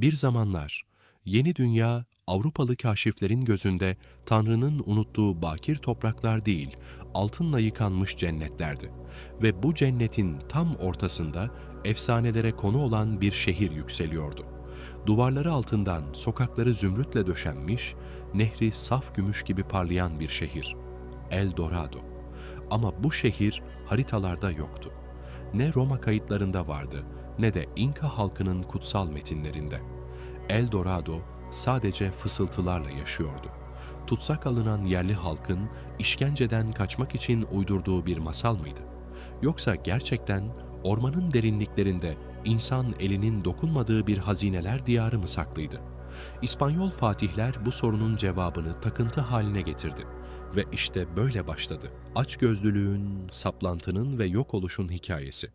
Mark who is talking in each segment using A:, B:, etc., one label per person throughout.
A: Bir zamanlar yeni dünya Avrupalı kaşiflerin gözünde Tanrı'nın unuttuğu bakir topraklar değil, altınla yıkanmış cennetlerdi. Ve bu cennetin tam ortasında efsanelere konu olan bir şehir yükseliyordu. Duvarları altından sokakları zümrütle döşenmiş, nehri saf gümüş gibi parlayan bir şehir. El Dorado. Ama bu şehir haritalarda yoktu. Ne Roma kayıtlarında vardı ne de İnka halkının kutsal metinlerinde. El Dorado sadece fısıltılarla yaşıyordu. Tutsak alınan yerli halkın işkenceden kaçmak için uydurduğu bir masal mıydı? Yoksa gerçekten ormanın derinliklerinde insan elinin dokunmadığı bir hazineler diyarı mı saklıydı? İspanyol fatihler bu sorunun cevabını takıntı haline getirdi. Ve işte böyle başladı. Açgözlülüğün, saplantının ve yok oluşun hikayesi.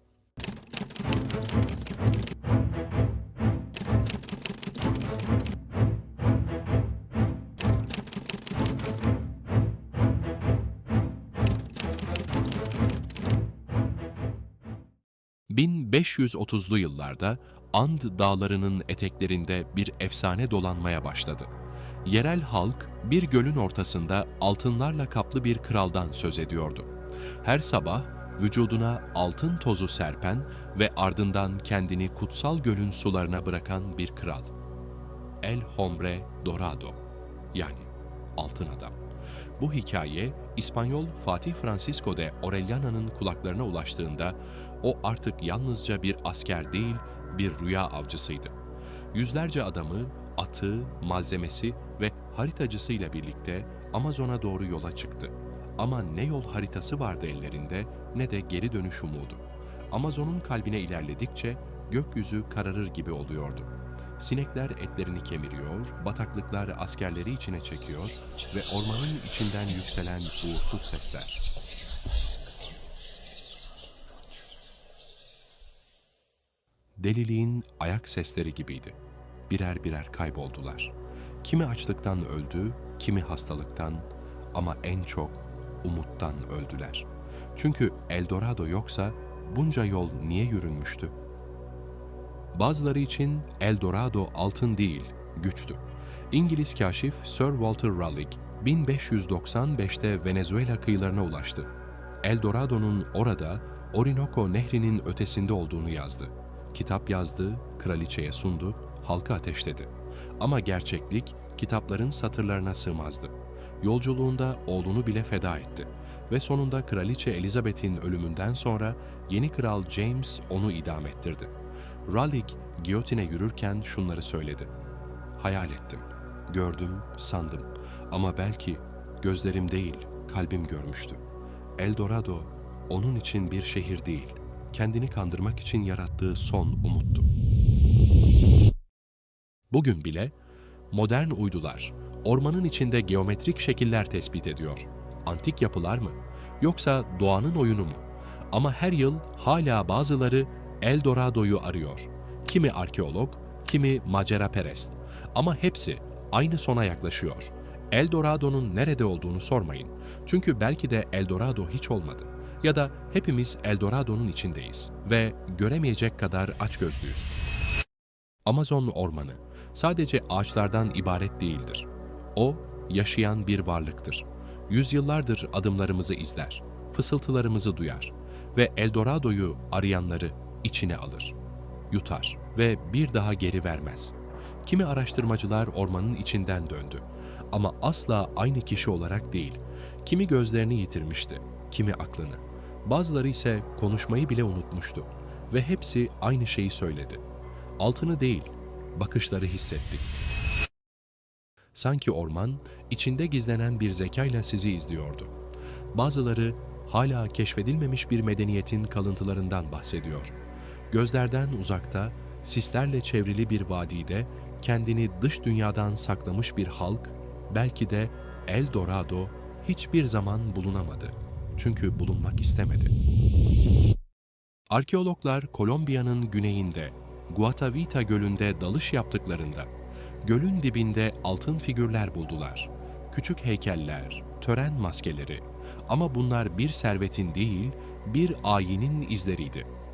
A: ...1530'lu yıllarda And dağlarının eteklerinde bir efsane dolanmaya başladı. Yerel halk bir gölün ortasında altınlarla kaplı bir kraldan söz ediyordu. Her sabah vücuduna altın tozu serpen ve ardından kendini kutsal gölün sularına bırakan bir kral. El Hombre Dorado yani altın adam. Bu hikaye İspanyol Fatih Francisco de Orellana'nın kulaklarına ulaştığında o artık yalnızca bir asker değil, bir rüya avcısıydı. Yüzlerce adamı, atı, malzemesi ve haritacısıyla birlikte Amazon'a doğru yola çıktı. Ama ne yol haritası vardı ellerinde ne de geri dönüş umudu. Amazon'un kalbine ilerledikçe gökyüzü kararır gibi oluyordu. Sinekler etlerini kemiriyor, bataklıklar askerleri içine çekiyor ve ormanın içinden yükselen uğursuz sesler. Deliliğin ayak sesleri gibiydi. Birer birer kayboldular. Kimi açlıktan öldü, kimi hastalıktan ama en çok umuttan öldüler. Çünkü Eldorado yoksa bunca yol niye yürünmüştü? Bazıları için Eldorado altın değil, güçtü. İngiliz kaşif Sir Walter Raleigh 1595'te Venezuela kıyılarına ulaştı. Eldorado'nun orada Orinoco Nehri'nin ötesinde olduğunu yazdı. Kitap yazdı, kraliçeye sundu, halka ateşledi. Ama gerçeklik kitapların satırlarına sığmazdı. Yolculuğunda oğlunu bile feda etti ve sonunda kraliçe Elizabeth'in ölümünden sonra yeni kral James onu idam ettirdi. Raleigh giyotine yürürken şunları söyledi. Hayal ettim, gördüm, sandım ama belki gözlerim değil, kalbim görmüştü. Eldorado onun için bir şehir değil, kendini kandırmak için yarattığı son umuttu. Bugün bile modern uydular ormanın içinde geometrik şekiller tespit ediyor. Antik yapılar mı? Yoksa doğanın oyunu mu? Ama her yıl hala bazıları El Dorado'yu arıyor. Kimi arkeolog, kimi macera perest. Ama hepsi aynı sona yaklaşıyor. El Dorado'nun nerede olduğunu sormayın. Çünkü belki de El Dorado hiç olmadı. Ya da hepimiz El Dorado'nun içindeyiz ve göremeyecek kadar açgözlüyüz. Amazon ormanı sadece ağaçlardan ibaret değildir. O, yaşayan bir varlıktır. Yüzyıllardır adımlarımızı izler, fısıltılarımızı duyar ve Eldorado'yu arayanları içine alır, yutar ve bir daha geri vermez. Kimi araştırmacılar ormanın içinden döndü ama asla aynı kişi olarak değil. Kimi gözlerini yitirmişti, kimi aklını. Bazıları ise konuşmayı bile unutmuştu ve hepsi aynı şeyi söyledi. Altını değil, bakışları hissettik. Sanki orman, içinde gizlenen bir zekayla sizi izliyordu. Bazıları hala keşfedilmemiş bir medeniyetin kalıntılarından bahsediyor. Gözlerden uzakta, sislerle çevrili bir vadide kendini dış dünyadan saklamış bir halk, belki de El Dorado hiçbir zaman bulunamadı. Çünkü bulunmak istemedi. Arkeologlar Kolombiya'nın güneyinde, Guatavita Gölü'nde dalış yaptıklarında gölün dibinde altın figürler buldular. Küçük heykeller, tören maskeleri ama bunlar bir servetin değil, bir ayinin izleriydi.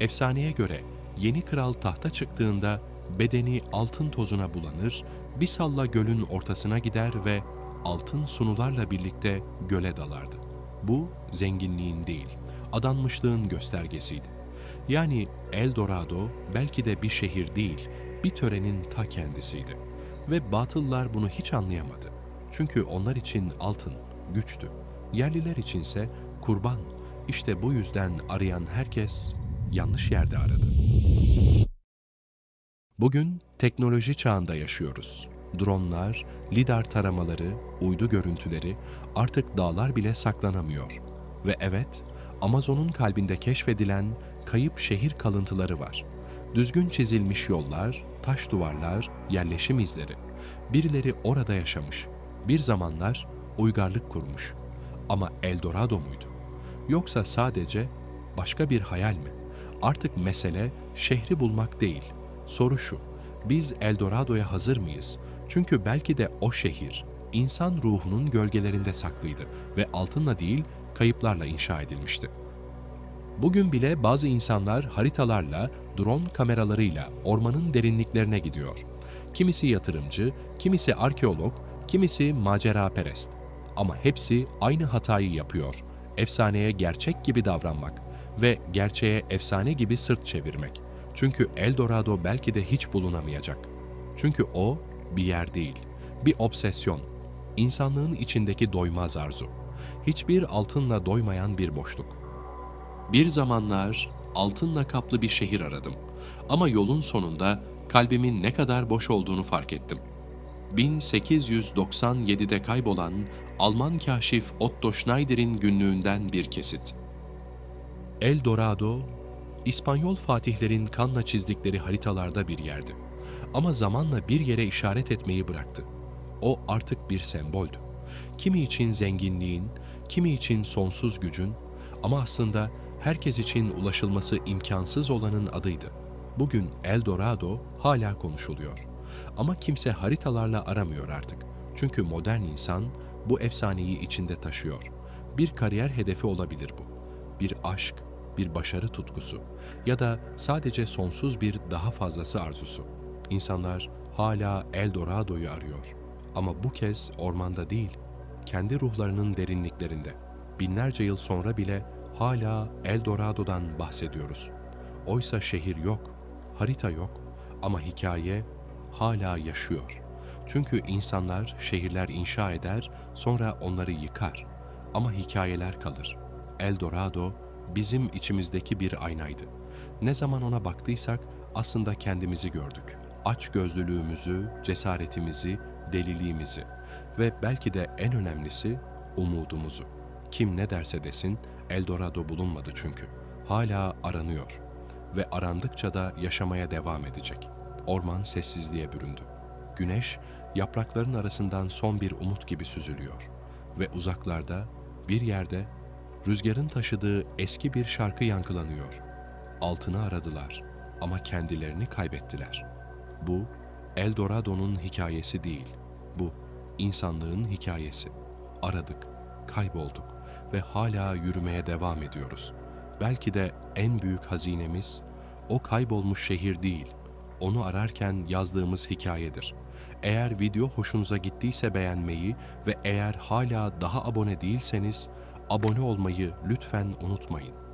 A: Efsaneye göre yeni kral tahta çıktığında bedeni altın tozuna bulanır, bir salla gölün ortasına gider ve altın sunularla birlikte göle dalardı. Bu zenginliğin değil, adanmışlığın göstergesiydi. Yani El Dorado belki de bir şehir değil, bir törenin ta kendisiydi. Ve batıllar bunu hiç anlayamadı. Çünkü onlar için altın güçtü. Yerliler içinse kurban. İşte bu yüzden arayan herkes yanlış yerde aradı. Bugün teknoloji çağında yaşıyoruz. Dronlar, lidar taramaları, uydu görüntüleri artık dağlar bile saklanamıyor. Ve evet, Amazon'un kalbinde keşfedilen kayıp şehir kalıntıları var. Düzgün çizilmiş yollar, taş duvarlar, yerleşim izleri. Birileri orada yaşamış. Bir zamanlar uygarlık kurmuş. Ama Eldorado muydu? Yoksa sadece başka bir hayal mi? Artık mesele şehri bulmak değil. Soru şu, biz Eldorado'ya hazır mıyız? Çünkü belki de o şehir, insan ruhunun gölgelerinde saklıydı ve altınla değil, kayıplarla inşa edilmişti. Bugün bile bazı insanlar haritalarla, drone kameralarıyla ormanın derinliklerine gidiyor. Kimisi yatırımcı, kimisi arkeolog, kimisi maceraperest. Ama hepsi aynı hatayı yapıyor. Efsaneye gerçek gibi davranmak ve gerçeğe efsane gibi sırt çevirmek. Çünkü Eldorado belki de hiç bulunamayacak. Çünkü o bir yer değil, bir obsesyon. İnsanlığın içindeki doymaz arzu. Hiçbir altınla doymayan bir boşluk. Bir zamanlar altınla kaplı bir şehir aradım. Ama yolun sonunda kalbimin ne kadar boş olduğunu fark ettim. 1897'de kaybolan Alman kaşif Otto Schneider'in günlüğünden bir kesit. El Dorado, İspanyol fatihlerin kanla çizdikleri haritalarda bir yerdi. Ama zamanla bir yere işaret etmeyi bıraktı. O artık bir semboldü. Kimi için zenginliğin, kimi için sonsuz gücün ama aslında herkes için ulaşılması imkansız olanın adıydı. Bugün El Dorado hala konuşuluyor. Ama kimse haritalarla aramıyor artık. Çünkü modern insan bu efsaneyi içinde taşıyor. Bir kariyer hedefi olabilir bu. Bir aşk, bir başarı tutkusu ya da sadece sonsuz bir daha fazlası arzusu. İnsanlar hala El Dorado'yu arıyor. Ama bu kez ormanda değil, kendi ruhlarının derinliklerinde. Binlerce yıl sonra bile hala El Dorado'dan bahsediyoruz. Oysa şehir yok, harita yok ama hikaye hala yaşıyor. Çünkü insanlar şehirler inşa eder, sonra onları yıkar. Ama hikayeler kalır. El Dorado bizim içimizdeki bir aynaydı. Ne zaman ona baktıysak aslında kendimizi gördük. Aç gözlülüğümüzü, cesaretimizi, deliliğimizi ve belki de en önemlisi umudumuzu. Kim ne derse desin Eldorado bulunmadı çünkü. Hala aranıyor ve arandıkça da yaşamaya devam edecek. Orman sessizliğe büründü. Güneş yaprakların arasından son bir umut gibi süzülüyor ve uzaklarda bir yerde rüzgarın taşıdığı eski bir şarkı yankılanıyor. Altını aradılar ama kendilerini kaybettiler. Bu Eldorado'nun hikayesi değil. Bu insanlığın hikayesi. Aradık, kaybolduk ve hala yürümeye devam ediyoruz. Belki de en büyük hazinemiz o kaybolmuş şehir değil, onu ararken yazdığımız hikayedir. Eğer video hoşunuza gittiyse beğenmeyi ve eğer hala daha abone değilseniz abone olmayı lütfen unutmayın.